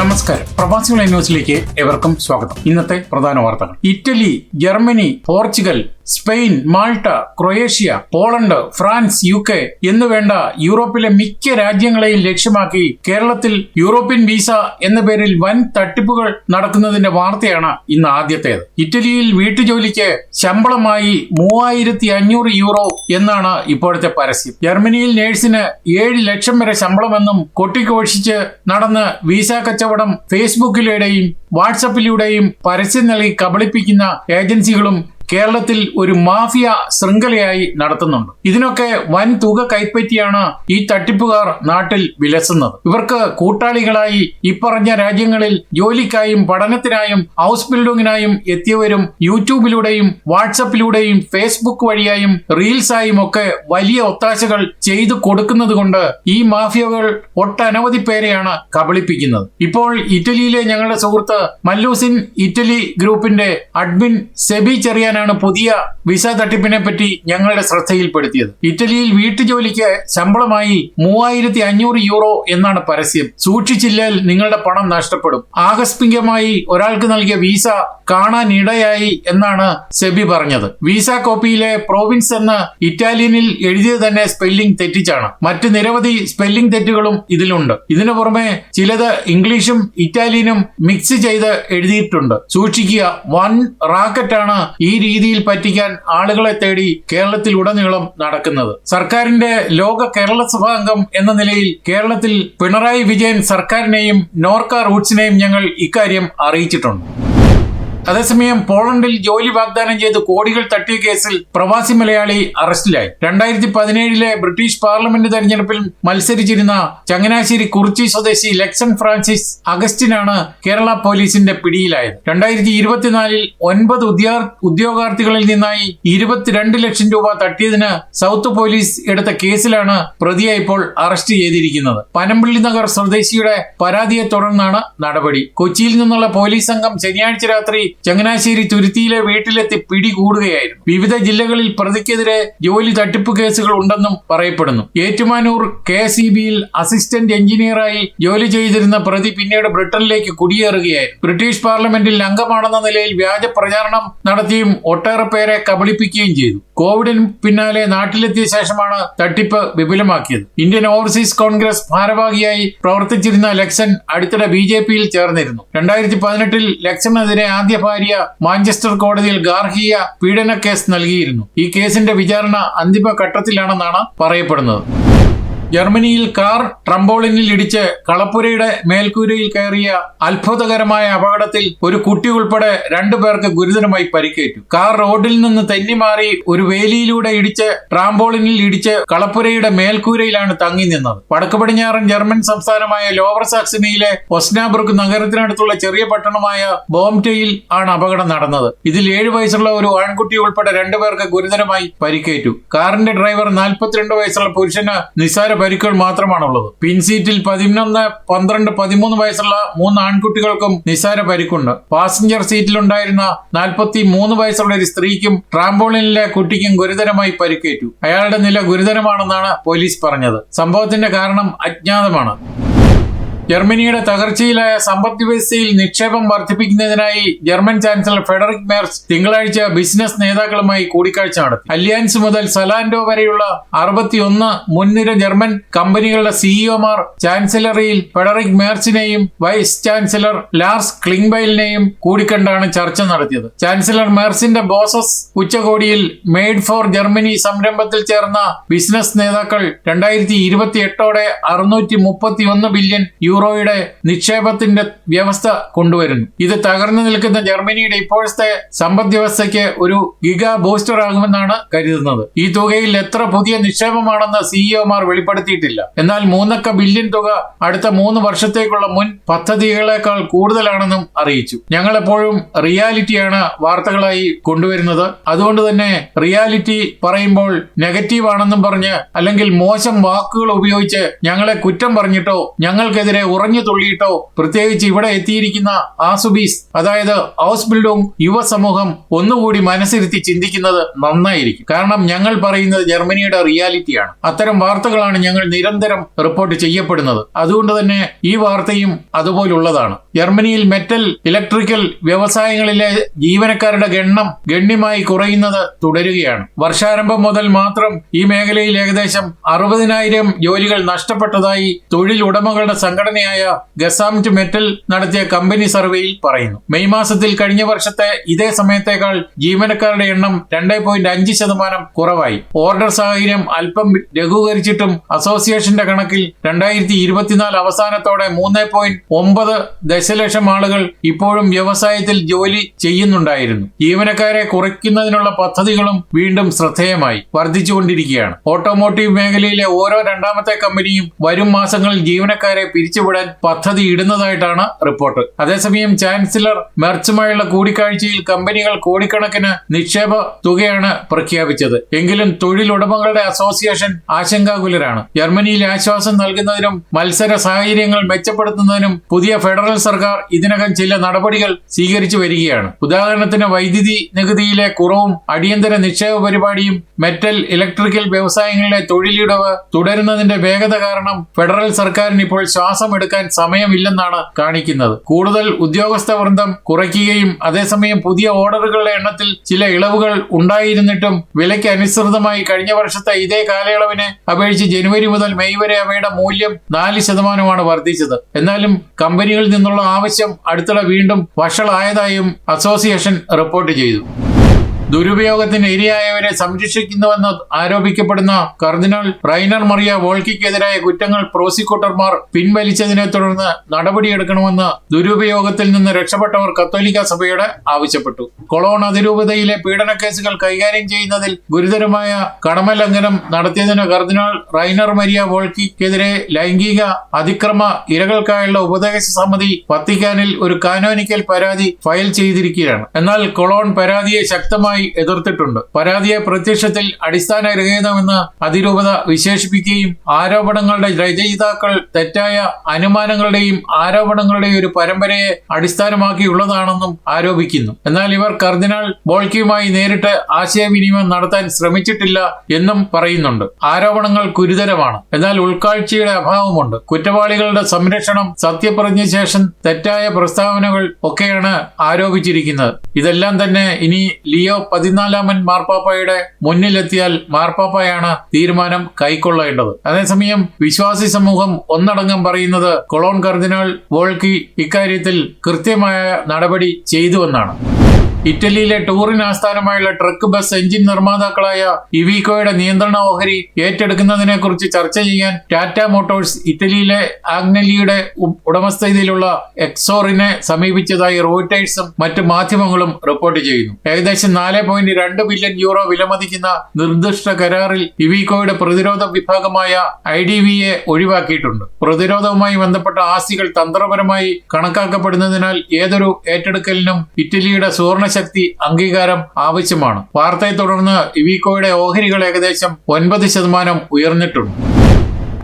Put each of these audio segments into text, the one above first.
നമസ്കാരം. പ്രവാസികളെ ന്യൂസിലേക്ക് എവർക്കും സ്വാഗതം. ഇന്നത്തെ പ്രധാന വാർത്തകൾ. Italy Germany Portugal Spain Malta Croatia Poland France U K എന്നുവേണ്ട യൂറോപ്പിലെ മിക്ക രാജ്യങ്ങളെയും ലക്ഷ്യമാക്കി കേരളത്തിൽ യൂറോപ്യൻ വിസ എന്ന പേരിൽ വൻ തട്ടിപ്പുകൾ നടക്കുന്നതിന്റെ വാർത്തയാണ് ഇന്ന് ആദ്യത്തേത്. ഇറ്റലിയിൽ വീട്ടുജോലിക്ക് ശമ്പളമായി മൂവായിരത്തി അഞ്ഞൂറ് യൂറോ എന്നാണ് ഇപ്പോഴത്തെ പരസ്യം. ജർമ്മനിയിൽ നേഴ്സിന് ഏഴ് ലക്ഷം വരെ ശമ്പളമെന്നും കൊട്ടിക്കോഷിച്ച് നടന്ന് വിസ കച്ചവടം ഫേസ്ബുക്കിലൂടെയും വാട്സപ്പിലൂടെയും പരസ്യം നൽകി കബളിപ്പിക്കുന്ന ഏജൻസികളും കേരളത്തിൽ ഒരു മാഫിയ ശൃംഖലയായി നടത്തുന്നുണ്ട്. ഇതിനൊക്കെ വൻ തുക കൈപ്പറ്റിയാണ് ഈ തട്ടിപ്പുകാർ നാട്ടിൽ വിലസുന്നത്. ഇവർക്ക് കൂട്ടാളികളായി ഇപ്പറഞ്ഞ രാജ്യങ്ങളിൽ ജോലിക്കായും പഠനത്തിനായും ഹൗസ് ബിൽഡിങ്ങിനായും എത്തിയവരും യൂട്യൂബിലൂടെയും വാട്സപ്പിലൂടെയും ഫേസ്ബുക്ക് വഴിയായും റീൽസായും ഒക്കെ വലിയ ഒത്താശകൾ ചെയ്തു കൊടുക്കുന്നത് കൊണ്ട് ഈ മാഫിയകൾ ഒട്ടനവധി പേരെയാണ് കബളിപ്പിക്കുന്നത്. ഇപ്പോൾ ഇറ്റലിയിലെ ഞങ്ങളുടെ സുഹൃത്ത് മല്ലൂസിൻ ഇറ്റലി ഗ്രൂപ്പിന്റെ അഡ്മിൻ സെബി ചെറിയാനാണ് പുതിയ വിസ തട്ടിപ്പിനെ പറ്റി ഞങ്ങളുടെ ശ്രദ്ധയിൽപ്പെടുത്തിയത്. ഇറ്റലിയിൽ വീട്ടുജോലിക്ക് ശമ്പളമായി മൂവായിരത്തി അഞ്ഞൂറ് യൂറോ എന്നാണ് പരസ്യം. സൂക്ഷിച്ചില്ലാൽ നിങ്ങളുടെ പണം നഷ്ടപ്പെടും. ആകസ്മികമായി ഒരാൾക്ക് നൽകിയ വിസ കാണാനിടയായി എന്നാണ് സെബി പറഞ്ഞത്. വിസ കോപ്പിയിലെ പ്രോവിൻസ് എന്ന് ഇറ്റാലിയനിൽ എഴുതിയത് തന്നെ സ്പെല്ലിംഗ് തെറ്റിച്ചാണ്. മറ്റ് നിരവധി സ്പെല്ലിംഗ് തെറ്റുകളും ഇതിലുണ്ട്. ഇതിനു പുറമെ ചിലത് ഇംഗ്ലീഷും ഇറ്റാലിയനും മിക്സ് ചെയ്ത് എഴുതിയിട്ടുണ്ട്. സൂക്ഷിക്കുക വൺ റാക്കറ്റാണ് ഈ രീതിയിൽ പറ്റിക്കാൻ ആളുകളെ തേടി കേരളത്തിൽ ഉടനീളം നടക്കുന്നത്. സർക്കാരിന്റെ ലോക കേരള സഭാ അംഗം എന്ന നിലയിൽ കേരളത്തിൽ പിണറായി വിജയൻ സർക്കാരിനെയും നോർക്ക റൂട്ട്സിനെയും ഞങ്ങൾ ഇക്കാര്യം അറിയിച്ചിട്ടുണ്ട്. അതേസമയം പോളണ്ടിൽ ജോലി വാഗ്ദാനം ചെയ്ത് കോടികൾ തട്ടിയ കേസിൽ പ്രവാസി മലയാളി അറസ്റ്റിലായി. രണ്ടായിരത്തി പതിനേഴിലെ ബ്രിട്ടീഷ് പാർലമെന്റ് തെരഞ്ഞെടുപ്പിൽ മത്സരിച്ചിരുന്ന ചങ്ങനാശ്ശേരി കുറിച്ചി സ്വദേശി ലെക്സൺ ഫ്രാൻസിസ് അഗസ്റ്റിനാണ് കേരള പോലീസിന്റെ പിടിയിലായത്. രണ്ടായിരത്തി ഇരുപത്തിനാലിൽ ഒൻപത് ഉദ്യോഗാർത്ഥികളിൽ നിന്നായി ഇരുപത്തിരണ്ട് ലക്ഷം രൂപ തട്ടിയതിന് സൗത്ത് പോലീസ് എടുത്ത കേസിലാണ് പ്രതിയെ ഇപ്പോൾ അറസ്റ്റ് ചെയ്തിരിക്കുന്നത്. പനമ്പള്ളി നഗർ സ്വദേശിയുടെ പരാതിയെ തുടർന്നാണ് നടപടി. കൊച്ചിയിൽ നിന്നുള്ള പോലീസ് സംഘം ശനിയാഴ്ച രാത്രി ചങ്ങനാശ്ശേരി തുരുത്തിയിലെ വീട്ടിലെത്തി പിടികൂടുകയായിരുന്നു. വിവിധ ജില്ലകളിൽ പ്രതിക്കെതിരെ ജോലി തട്ടിപ്പ് കേസുകൾ ഉണ്ടെന്നും പറയപ്പെടുന്നു. ഏറ്റുമാനൂർ കെ സി ബിയിൽ അസിസ്റ്റന്റ് എഞ്ചിനീയറായി ജോലി ചെയ്തിരുന്ന പ്രതി പിന്നീട് ബ്രിട്ടനിലേക്ക് കുടിയേറുകയായിരുന്നു. ബ്രിട്ടീഷ് പാർലമെന്റിൽ അംഗമാണെന്ന നിലയിൽ വ്യാജ പ്രചാരണം നടത്തിയും ഒട്ടേറെ പേരെ കബളിപ്പിക്കുകയും ചെയ്തു. കോവിഡിന് പിന്നാലെ നാട്ടിലെത്തിയ ശേഷമാണ് തട്ടിപ്പ് വിപുലമാക്കിയത്. ഇന്ത്യൻ ഓവർസീസ് കോൺഗ്രസ് ഭാരവാഹിയായി പ്രവർത്തിച്ചിരുന്ന ലക്ഷൻ അടുത്തിടെ ബി ജെ പിയിൽ ചേർന്നിരുന്നു. രണ്ടായിരത്തി പതിനെട്ടിൽ ലക്സണെതിരെ ആദ്യ ഭാര്യ മാഞ്ചസ്റ്റർ കോടതിയിൽ ഗാർഹിക പീഡന കേസ് നൽകിയിരുന്നു. ഈ കേസിന്റെ വിചാരണ അന്തിമ ഘട്ടത്തിലാണെന്നാണ് പറയപ്പെടുന്നത്. ജർമ്മനിയിൽ കാർ ട്രംബോളിനിൽ ഇടിച്ച് കളപ്പുരയുടെ മേൽക്കൂരയിൽ കയറിയ അത്ഭുതകരമായ അപകടത്തിൽ ഒരു കുട്ടി ഉൾപ്പെടെ രണ്ടു പേർക്ക് ഗുരുതരമായി പരിക്കേറ്റു. കാർ റോഡിൽ നിന്ന് തെന്നിമാറി ഒരു വേലിയിലൂടെ ഇടിച്ച് ട്രാംബോളിനിൽ ഇടിച്ച് കളപ്പുരയുടെ മേൽക്കൂരയിലാണ് തങ്ങി നിന്നത്. വടക്ക് പടിഞ്ഞാറൻ ജർമ്മൻ സംസ്ഥാനമായ ലോവർ സാക്സണിയിലെ ഒസ്നാബ്രുക്ക് നഗരത്തിനടുത്തുള്ള ചെറിയ പട്ടണമായ ബോംറ്റയിൽ ആണ് അപകടം നടന്നത്. ഇതിൽ ഏഴു വയസ്സുള്ള ഒരു ആൺകുട്ടി ഉൾപ്പെടെ രണ്ടുപേർക്ക് ഗുരുതരമായി പരിക്കേറ്റു. കാറിന്റെ ഡ്രൈവർ നാൽപ്പത്തിരണ്ട് വയസ്സുള്ള പുരുഷന് നിസ്സാര പരിക്കുകൾ മാത്രമാണുള്ളത്. പിൻസീറ്റിൽ പതിനൊന്ന് പന്ത്രണ്ട് പതിമൂന്ന് വയസ്സുള്ള മൂന്ന് ആൺകുട്ടികൾക്കും നിസാര പരിക്കുണ്ട്. പാസഞ്ചർ സീറ്റിലുണ്ടായിരുന്ന നാൽപ്പത്തി മൂന്ന് വയസ്സുള്ള ഒരു സ്ത്രീക്കും ട്രാംബോളിനിലെ കുട്ടിക്കും ഗുരുതരമായി പരിക്കേറ്റു. അയാളുടെ നില ഗുരുതരമാണെന്നാണ് പോലീസ് പറഞ്ഞത്. സംഭവത്തിന്റെ കാരണം അജ്ഞാതമാണ്. ജർമ്മനിയുടെ തകർച്ചയിലായ സമ്പദ് വ്യവസ്ഥയിൽ നിക്ഷേപം വർദ്ധിപ്പിക്കുന്നതിനായി ജർമ്മൻ ചാൻസലർ ഫെഡറിക് മേർസ് തിങ്കളാഴ്ച ബിസിനസ് നേതാക്കളുമായി കൂടിക്കാഴ്ച നടത്തി. അലിയാൻസ് മുതൽ സലാൻഡോ വരെയുള്ള അറുപത്തിയൊന്ന് മുൻനിര ജർമ്മൻ കമ്പനികളുടെ സിഇഒമാർ ചാൻസലറിയിൽ ഫെഡറിക് മേർസിനെയും വൈസ് ചാൻസലർ ലാർസ് ക്ലിംഗ്ബൈലിനെയും കൂടിക്കണ്ടാണ് ചർച്ച നടത്തിയത്. ചാൻസലർ മേർസിന്റെ ബോസസ് ഉച്ചകോടിയിൽ മെയ്ഡ് ഫോർ ജർമ്മനി സംരംഭത്തിൽ ചേർന്ന ബിസിനസ് നേതാക്കൾ രണ്ടായിരത്തി ഇരുപത്തി എട്ടോടെ അറുന്നൂറ്റി മുപ്പത്തി ഒന്ന് ബില്യൺ യൂറോയുടെ നിക്ഷേപത്തിന്റെ വ്യവസ്ഥ കൊണ്ടുവരുന്നു. ഇത് തകർന്നു നിൽക്കുന്ന ജർമ്മനിയുടെ ഇപ്പോഴത്തെ സമ്പദ് വ്യവസ്ഥയ്ക്ക് ഒരു ഗിഗ ബൂസ്റ്റർ ആകുമെന്നാണ് കരുതുന്നത്. ഈ തുകയിൽ എത്ര പുതിയ നിക്ഷേപമാണെന്ന് സിഇഒമാർ വെളിപ്പെടുത്തിയിട്ടില്ല. എന്നാൽ മൂന്നക്ക ബില്യൺ തുക അടുത്ത മൂന്ന് വർഷത്തേക്കുള്ള മുൻ പദ്ധതികളെക്കാൾ കൂടുതലാണെന്നും അറിയിച്ചു. ഞങ്ങൾ എപ്പോഴും റിയാലിറ്റിയാണ് വാർത്തകളായി കൊണ്ടുവരുന്നത്. അതുകൊണ്ട് തന്നെ റിയാലിറ്റി പറയുമ്പോൾ നെഗറ്റീവ് ആണെന്നും പറഞ്ഞ് അല്ലെങ്കിൽ മോശം വാക്കുകൾ ഉപയോഗിച്ച് ഞങ്ങളെ കുറ്റം പറഞ്ഞിട്ടോ ഞങ്ങൾക്കെതിരെ ഉറഞ്ഞു തുള്ളിയിട്ടോ പ്രത്യേകിച്ച് ഇവിടെ എത്തിയിരിക്കുന്ന ആസുബീസ് അതായത് ഹൗസ് ബിൽഡും യുവസമൂഹം ഒന്നുകൂടി മനസ്സിരുത്തി ചിന്തിക്കുന്നത് നന്നായിരിക്കും. കാരണം ഞങ്ങൾ പറയുന്നത് ജർമ്മനിയുടെ റിയാലിറ്റിയാണ്. അത്തരം വാർത്തകളാണ് ഞങ്ങൾ നിരന്തരം റിപ്പോർട്ട് ചെയ്യപ്പെടുന്നത്. അതുകൊണ്ട് തന്നെ ഈ വാർത്തയും അതുപോലുള്ളതാണ്. ജർമ്മനിയിൽ മെറ്റൽ ഇലക്ട്രിക്കൽ വ്യവസായങ്ങളിലെ ജീവനക്കാരുടെ എണ്ണം ഗണ്യമായി കുറയുന്നത് തുടരുകയാണ്. വർഷാരംഭം മുതൽ മാത്രം ഈ മേഖലയിൽ ഏകദേശം അറുപതിനായിരം ജോലികൾ നഷ്ടപ്പെട്ടതായി തൊഴിൽ ഉടമകളുടെ സംഘടനയായ ഗസാംറ്റ് മെറ്റൽ നടത്തിയ കമ്പനി സർവേയിൽ പറയുന്നു. മെയ് മാസത്തിൽ കഴിഞ്ഞ വർഷത്തെ ഇതേ സമയത്തേക്കാൾ ജീവനക്കാരുടെ എണ്ണം രണ്ട് പോയിന്റ് അഞ്ച് ശതമാനം കുറവായി. ഓർഡർ സാഹചര്യം അല്പം ലഘൂകരിച്ചിട്ടും അസോസിയേഷന്റെ കണക്കിൽ രണ്ടായിരത്തി ഇരുപത്തിനാല് അവസാനത്തോടെ മൂന്ന് പോയിന്റ് ഒമ്പത് ദശലക്ഷം ആളുകൾ ഇപ്പോഴും വ്യവസായത്തിൽ ജോലി ചെയ്യുന്നുണ്ടായിരുന്നു. ജീവനക്കാരെ കുറയ്ക്കുന്നതിനുള്ള പദ്ധതികളും വീണ്ടും ശ്രദ്ധേയമായി വർദ്ധിച്ചുകൊണ്ടിരിക്കുകയാണ്. ഓട്ടോമോട്ടീവ് മേഖലയിലെ ഓരോ രണ്ടാമത്തെ കമ്പനിയും വരും മാസങ്ങളിൽ ജീവനക്കാരെ പിരിച്ചുവിടാൻ പദ്ധതി ഇടുന്നതായിട്ടാണ് റിപ്പോർട്ട്. അതേസമയം ചാൻസലർ മെർച്ചുമായുള്ള കൂടിക്കാഴ്ചയിൽ കമ്പനികൾ കോടിക്കണക്കിന് നിക്ഷേപ തുകയാണ് പ്രഖ്യാപിച്ചത്. എങ്കിലും തൊഴിലുടമകളുടെ അസോസിയേഷൻ ആശങ്കാകുലരാണ്. ജർമ്മനിയിൽ ആശ്വാസം നൽകുന്നതിനും മത്സര സാഹചര്യങ്ങൾ മെച്ചപ്പെടുത്തുന്നതിനും പുതിയ ഫെഡറൽ സർക്കാർ ഇതിനകം ചില നടപടികൾ സ്വീകരിച്ചു വരികയാണ്. ഉദാഹരണത്തിന് വൈദ്യുതി നികുതിയിലെ കുറവും അടിയന്തര നിക്ഷേപ പരിപാടിയും മെറ്റൽ ഇലക്ട്രിക്കൽ വ്യവസായങ്ങളിലെ തൊഴിലിടവ് തുടരുന്നതിന്റെ വേഗത കാരണം ഫെഡറൽ സർക്കാരിന് ഇപ്പോൾ ശ്വാസം എടുക്കാൻ സമയമില്ലെന്നാണ് കാണിക്കുന്നത്. കൂടുതൽ ഉദ്യോഗസ്ഥ വൃന്ദം കുറയ്ക്കുകയും അതേസമയം പുതിയ ഓർഡറുകളുടെ എണ്ണത്തിൽ ചില ഇളവുകൾ ഉണ്ടായിരുന്നിട്ടും വിലയ്ക്ക് അനുസൃതമായി കഴിഞ്ഞ വർഷത്തെ ഇതേ കാലയളവിനെ അപേക്ഷിച്ച് ജനുവരി മുതൽ മെയ് വരെ അവയുടെ മൂല്യം നാല് ശതമാനമാണ് വർദ്ധിച്ചത്. എന്നാലും കമ്പനികളിൽ നിന്നുള്ള ആവശ്യം അടുത്തിടെ വീണ്ടും വഷളായതായും അസോസിയേഷൻ റിപ്പോർട്ട് ചെയ്തു. ദുരുപയോഗത്തിന് ഇരയായവരെ സംരക്ഷിക്കുന്നുവെന്ന് ആരോപിക്കപ്പെടുന്ന കർദിനാൾ റൈനർ മറിയ വോൾക്കിക്കെതിരായ കുറ്റങ്ങൾ പ്രോസിക്യൂട്ടർമാർ പിൻവലിച്ചതിനെ തുടർന്ന് നടപടിയെടുക്കണമെന്ന് ദുരുപയോഗത്തിൽ നിന്ന് രക്ഷപ്പെട്ടവർ കത്തോലിക്ക സഭയോട് ആവശ്യപ്പെട്ടു. കൊളോൺ അതിരൂപതയിലെ പീഡന കേസുകൾ കൈകാര്യം ചെയ്യുന്നതിൽ ഗുരുതരമായ കടമലംഘനം നടത്തിയതിന് കർദിനാൾ റൈനർ മരിയ വോൾക്കിക്കെതിരെ ലൈംഗിക അതിക്രമ ഇരകൾക്കായുള്ള ഉപദേശ സമിതി വത്തിക്കാനിൽ ഒരു കാനോനിക്കൽ പരാതി ഫയൽ ചെയ്തിരിക്കുകയാണ്. എന്നാൽ കൊളോൺ പരാതിയെ ശക്തമായി എതിർത്തിട്ടുണ്ട്. പരാതിയെ പ്രത്യക്ഷത്തിൽ അടിസ്ഥാനരഹിതമെന്ന് അതിരൂപത വിശേഷിപ്പിക്കുകയും ആരോപണങ്ങളുടെ രചയിതാക്കൾ തെറ്റായ അനുമാനങ്ങളുടെയും ആരോപണങ്ങളുടെയും ഒരു പരമ്പരയെ അടിസ്ഥാനമാക്കിയുള്ളതാണെന്നും ആരോപിക്കുന്നു. എന്നാൽ ഇവർ കർദിനാൾ ബോൾക്കിയുമായി നേരിട്ട് ആശയവിനിമയം നടത്താൻ ശ്രമിച്ചിട്ടില്ല എന്നും പറയുന്നുണ്ട്. ആരോപണങ്ങൾ ഗുരുതരമാണ്. എന്നാൽ ഉൾക്കാഴ്ചയുടെ അഭാവമുണ്ട്. കുറ്റവാളികളുടെ സംരക്ഷണം സത്യപ്രതിജ്ഞ ശേഷം തെറ്റായ പ്രസ്താവനകൾ ഒക്കെയാണ് ആരോപിച്ചിരിക്കുന്നത്. ഇതെല്ലാം തന്നെ ഇനി ലിയോ പതിനാലാമൻ മാർപ്പാപ്പയുടെ മുന്നിലെത്തിയാൽ മാർപ്പാപ്പയാണ് തീരുമാനം കൈക്കൊള്ളേണ്ടത്. അതേസമയം വിശ്വാസി സമൂഹം ഒന്നടങ്കം പറയുന്നത് കൊളോൺ കർദിനാൾ വോൾക്കി ഇക്കാര്യത്തിൽ കൃത്യമായ നടപടി ചെയ്തുവെന്നാണ് ഇറ്റലിയിലെ ടൂറിൻ ആസ്ഥാനമായുള്ള ട്രക്ക് ബസ് എഞ്ചിൻ നിർമ്മാതാക്കളായ ഇവീകോയുടെ നിയന്ത്രണ ഓഹരി ഏറ്റെടുക്കുന്നതിനെ കുറിച്ച് ചർച്ച ചെയ്യാൻ ടാറ്റ മോട്ടോഴ്സ് ഇറ്റലിയിലെ ആഗ്നലിയുടെ ഉടമസ്ഥതയിലുള്ള എക്സോറിനെ സമീപിച്ചതായി റോയിട്ടേഴ്സും മറ്റ് മാധ്യമങ്ങളും റിപ്പോർട്ട് ചെയ്യുന്നു. ഏകദേശം നാല് പോയിന്റ് രണ്ട് ബില്യൺ യൂറോ വിലമതിക്കുന്ന നിർദ്ദിഷ്ട കരാറിൽ ഇവീകോയുടെ പ്രതിരോധ വിഭാഗമായ ഐ ഡി വിയെ ഒഴിവാക്കിയിട്ടുണ്ട്. പ്രതിരോധവുമായി ബന്ധപ്പെട്ട ആസ്തികൾ തന്ത്രപരമായി കണക്കാക്കപ്പെടുന്നതിനാൽ ഏതൊരു ഏറ്റെടുക്കലിനും ഇറ്റലിയുടെ സുവർണശക്തി അംഗീകാരം ആവശ്യമാണ്. വാർത്തയെ തുടർന്ന് ഇവിക്കോയുടെ ഓഹരികൾ ഏകദേശം ഒൻപത് ശതമാനം ഉയർന്നിട്ടുണ്ട്.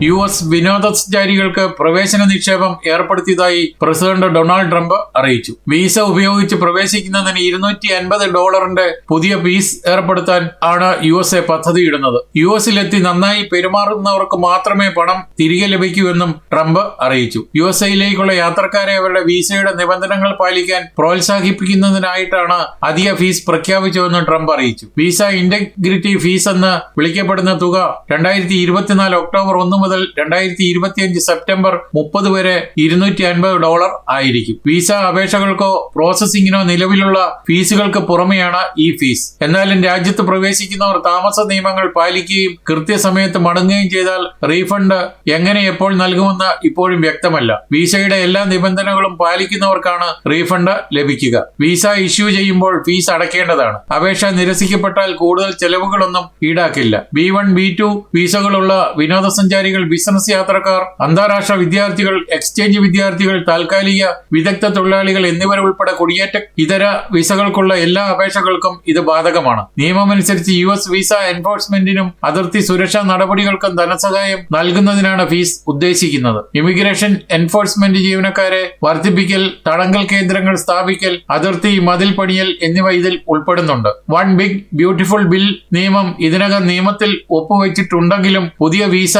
യു എസ് വിനോദസഞ്ചാരികൾക്ക് പ്രവേശന നിക്ഷേപം ഏർപ്പെടുത്തിയതായി പ്രസിഡന്റ് ഡൊണാൾഡ് ട്രംപ് അറിയിച്ചു. വീസ ഉപയോഗിച്ച് പ്രവേശിക്കുന്നതിന് ഇരുന്നൂറ്റി അൻപത് ഡോളറിന്റെ പുതിയ ഫീസ് ഏർപ്പെടുത്താൻ ആണ് യു എസ് എ പദ്ധതിയിടുന്നത്. യു എസിലെത്തി നന്നായി പെരുമാറുന്നവർക്ക് മാത്രമേ പണം തിരികെ ലഭിക്കൂ എന്നും ട്രംപ് അറിയിച്ചു. യു എസ് എയിലേക്കുള്ള യാത്രക്കാരെ അവരുടെ വീസയുടെ നിബന്ധനകൾ പാലിക്കാൻ പ്രോത്സാഹിപ്പിക്കുന്നതിനായിട്ടാണ് അധിക ഫീസ് പ്രഖ്യാപിച്ചുവെന്നും ട്രംപ് അറിയിച്ചു. വീസ ഇന്റഗ്രിറ്റി ഫീസ് എന്ന് വിളിക്കപ്പെടുന്ന തുക രണ്ടായിരത്തി ഇരുപത്തിനാല് ഒക്ടോബർ ഒന്ന് മുതൽ രണ്ടായിരത്തി ഇരുപത്തിയഞ്ച് സെപ്റ്റംബർ മുപ്പത് വരെ ഇരുന്നൂറ്റി അൻപത് ഡോളർ ആയിരിക്കും. വിസ അപേക്ഷകൾക്കോ പ്രോസസ്സിംഗിനോ നിലവിലുള്ള ഫീസുകൾക്ക് പുറമെയാണ് ഈ ഫീസ് എന്നാലും രാജ്യത്ത് പ്രവേശിക്കുന്നവർ താമസ നിയമങ്ങൾ പാലിക്കുകയും കൃത്യസമയത്ത് മടങ്ങുകയും ചെയ്താൽ റീഫണ്ട് എങ്ങനെ എപ്പോൾ നൽകുമെന്ന് ഇപ്പോഴും വ്യക്തമല്ല. വിസയുടെ എല്ലാ നിബന്ധനകളും പാലിക്കുന്നവർക്കാണ് റീഫണ്ട് ലഭിക്കുക. വിസ ഇഷ്യൂ ചെയ്യുമ്പോൾ ഫീസ് അടയ്ക്കേണ്ടതാണ്. അപേക്ഷ നിരസിക്കപ്പെട്ടാൽ കൂടുതൽ ചെലവുകളൊന്നും ഈടാക്കില്ല. ബി വൺ ബി ടു വിസകളുള്ള വിനോദസഞ്ചാരികൾ വിദ്യാർത്ഥികൾ ബിസിനസ് യാത്രക്കാർ അന്താരാഷ്ട്ര വിദ്യാർത്ഥികൾ എക്സ്ചേഞ്ച് വിദ്യാർത്ഥികൾ താൽക്കാലിക വിദഗ്ധ തൊഴിലാളികൾ എന്നിവരുൾപ്പെടെ കുടിയേറ്റ ഇതര വിസകൾക്കുള്ള എല്ലാ അപേക്ഷകൾക്കും ഇത് ബാധകമാണ്. നിയമമനുസരിച്ച് യു എസ് വിസ എൻഫോഴ്സ്മെന്റിനും അതിർത്തി സുരക്ഷാ നടപടികൾക്കും ധനസഹായം നൽകുന്നതിനാണ് ഫീസ് ഉദ്ദേശിക്കുന്നത്. ഇമിഗ്രേഷൻ എൻഫോഴ്സ്മെന്റ് ജീവനക്കാരെ വർദ്ധിപ്പിക്കൽ തടങ്കൽ കേന്ദ്രങ്ങൾ സ്ഥാപിക്കൽ അതിർത്തി മതിൽ പണിയൽ എന്നിവ ഇതിൽ ഉൾപ്പെടുന്നുണ്ട്. വൺ ബിഗ് ബ്യൂട്ടിഫുൾ ബിൽ നിയമം ഇതിനകം നിയമത്തിൽ ഒപ്പുവെച്ചിട്ടുണ്ടെങ്കിലും പുതിയ വിസ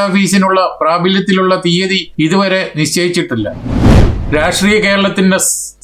ഫീസിനുള്ള പ്രാബല്യത്തിലുള്ള തീയതി ഇതുവരെ നിശ്ചയിച്ചിട്ടില്ല. രാഷ്ട്രീയ കേരളത്തിന്റെ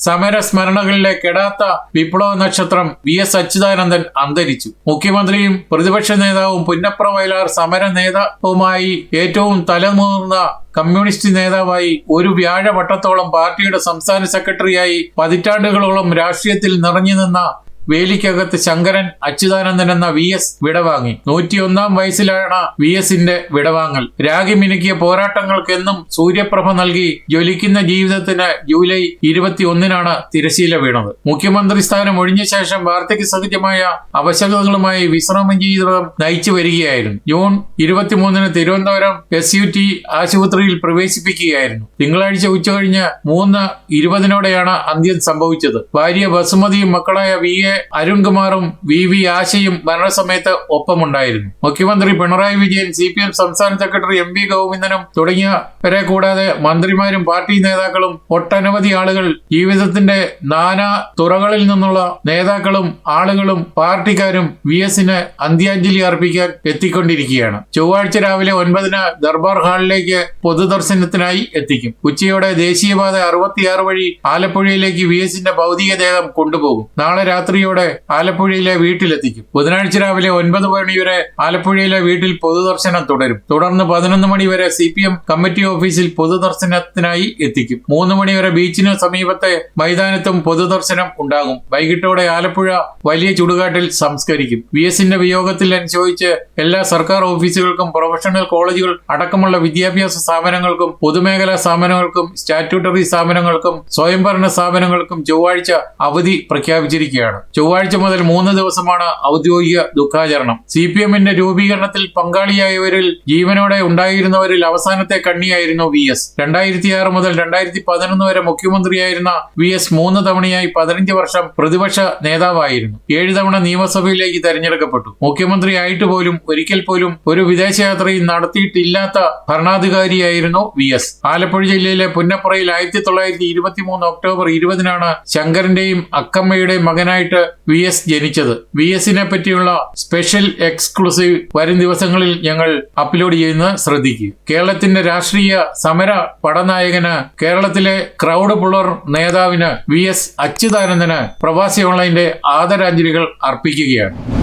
സമര സ്മരണകളിലെ കെടാത്ത വിപ്ലവ നക്ഷത്രം വി എസ് അച്യുതാനന്ദൻ അന്തരിച്ചു. മുഖ്യമന്ത്രിയും പ്രതിപക്ഷ നേതാവും പുന്നപ്ര വയലാർ സമര നേതാവുമായി ഏറ്റവും തലമുതിർന്ന കമ്മ്യൂണിസ്റ്റ് നേതാവായി ഒരു വ്യാഴവട്ടത്തോളം പാർട്ടിയുടെ സംസ്ഥാന സെക്രട്ടറിയായി പതിറ്റാണ്ടുകളോളം രാഷ്ട്രീയത്തിൽ നിറഞ്ഞു നിന്ന വേലിക്കകത്ത് ശങ്കരൻ അച്യുതാനന്ദൻ എന്ന വി എസ് വിടവാങ്ങി. നൂറ്റിയൊന്നാം വയസ്സിലാണ് വി എസിന്റെ വിടവാങ്ങൽ. രാഗി മിനുക്കിയ പോരാട്ടങ്ങൾക്കെന്നും സൂര്യപ്രഭ നൽകി ജ്വലിക്കുന്ന ജീവിതത്തിന് ജൂലൈ ഇരുപത്തിയൊന്നിനാണ് തിരശീല വീണത്. മുഖ്യമന്ത്രി സ്ഥാനം ഒഴിഞ്ഞ ശേഷം വാർദ്ധക്യ സഹജമായ അവശതകളുമായി വിശ്രമ ജീവിതം നയിച്ചു വരികയായിരുന്നു. ജൂൺ ഇരുപത്തിമൂന്നിന് തിരുവനന്തപുരം എസ് യു ടി ആശുപത്രിയിൽ പ്രവേശിപ്പിക്കുകയായിരുന്നു. തിങ്കളാഴ്ച ഉച്ചകഴിഞ്ഞ് മൂന്ന് ഇരുപതിനോടെയാണ് അന്ത്യം സംഭവിച്ചത്. ഭാര്യ ബസുമതിയും മക്കളായ വി എ അരുൺകുമാറും വി വി ആശയും ഭരണസമയത്ത് ഒപ്പമുണ്ടായിരുന്നു. മുഖ്യമന്ത്രി Pinarayi Vijayan C P M സംസ്ഥാന സെക്രട്ടറി എം വി ഗോവിന്ദനും തുടങ്ങിയവരെ കൂടാതെ മന്ത്രിമാരും പാർട്ടി നേതാക്കളും ഒട്ടനവധി ആളുകൾ ജീവിതത്തിന്റെ നാനാ തുറകളിൽ നിന്നുള്ള നേതാക്കളും ആളുകളും പാർട്ടിക്കാരും വി എസിന് അന്ത്യാഞ്ജലി അർപ്പിക്കാൻ എത്തിക്കൊണ്ടിരിക്കുകയാണ്. ചൊവ്വാഴ്ച രാവിലെ ഒൻപതിന് ദർബാർ ഹാളിലേക്ക് പൊതുദർശനത്തിനായി എത്തിക്കും. ഉച്ചയോടെ ദേശീയപാത അറുപത്തിയാറ് വഴി ആലപ്പുഴയിലേക്ക് വി എസിന്റെ ഭൗതികദേഹം കൊണ്ടുപോകും. നാളെ രാത്രിയോടെ ആലപ്പുഴയിലെ വീട്ടിലെത്തിക്കും. ബുധനാഴ്ച രാവിലെ ഒൻപത് മണി വരെ ആലപ്പുഴയിലെ വീട്ടിൽ പൊതുദർശനം തുടരും. തുടർന്ന് പതിനൊന്ന് മണി വരെ സി പി എം കമ്മിറ്റി ഓഫീസിൽ പൊതുദർശനത്തിനായി എത്തിക്കും. മൂന്ന് മണി വരെ ബീച്ചിന് സമീപത്തെ മൈതാനത്തും പൊതുദർശനം ഉണ്ടാകും. വൈകിട്ടോടെ ആലപ്പുഴ വലിയ ചുടുകാട്ടിൽ സംസ്കരിക്കും. വി എസിന്റെ വിയോഗത്തിൽ അനുശോചിച്ച് എല്ലാ സർക്കാർ ഓഫീസുകൾക്കും പ്രൊഫഷണൽ കോളേജുകൾ അടക്കമുള്ള വിദ്യാഭ്യാസ സ്ഥാപനങ്ങൾക്കും പൊതുമേഖലാ സ്ഥാപനങ്ങൾക്കും സ്റ്റാറ്റ്യൂട്ടറി സ്ഥാപനങ്ങൾക്കും സ്വയംഭരണ സ്ഥാപനങ്ങൾക്കും ചൊവ്വാഴ്ച അവധി പ്രഖ്യാപിച്ചിരിക്കുകയാണ്. ചൊവ്വാഴ്ച മുതൽ മൂന്ന് ദിവസമാണ് ഔദ്യോഗിക ദുഃഖാചരണം. സി പി എമ്മിന്റെ രൂപീകരണത്തിൽ പങ്കാളിയായവരിൽ ജീവനോടെ ഉണ്ടായിരുന്നവരിൽ അവസാനത്തെ കണ്ണിയായിരുന്നു വി എസ്. രണ്ടായിരത്തി ആറ് മുതൽ രണ്ടായിരത്തി പതിനൊന്ന് വരെ മുഖ്യമന്ത്രിയായിരുന്ന വി എസ് മൂന്ന് തവണയായി പതിനഞ്ച് വർഷം പ്രതിപക്ഷ നേതാവായിരുന്നു. ഏഴ് തവണ നിയമസഭയിലേക്ക് തെരഞ്ഞെടുക്കപ്പെട്ടു. മുഖ്യമന്ത്രിയായിട്ട് പോലും ഒരിക്കൽ പോലും ഒരു വിദേശയാത്രയും നടത്തിയിട്ടില്ലാത്ത ഭരണാധികാരിയായിരുന്നു വി എസ്. ആലപ്പുഴ ജില്ലയിലെ പുന്നപ്പുറയിൽ ആയിരത്തി തൊള്ളായിരത്തി ഇരുപത്തി മൂന്ന് ഒക്ടോബർ ഇരുപതിനാണ് ശങ്കരന്റെയും അക്കമ്മയുടെയും മകനായിട്ട് വി എസ് ജനിച്ചത്. വി എസിനെ പറ്റിയുള്ള സ്പെഷ്യൽ എക്സ്ക്ലൂസീവ് വരും ദിവസങ്ങളിൽ ഞങ്ങൾ അപ്ലോഡ് ചെയ്യുന്ന ശ്രദ്ധിക്കുക. കേരളത്തിന്റെ രാഷ്ട്രീയ സമര പടനായകന് കേരളത്തിലെ ക്രൗഡ് പുളർ നേതാവിന് വി എസ് അച്യുതാനന്ദന് പ്രവാസി ഓൺലൈന്റെ ആദരാഞ്ജലികൾ അർപ്പിക്കുകയാണ്.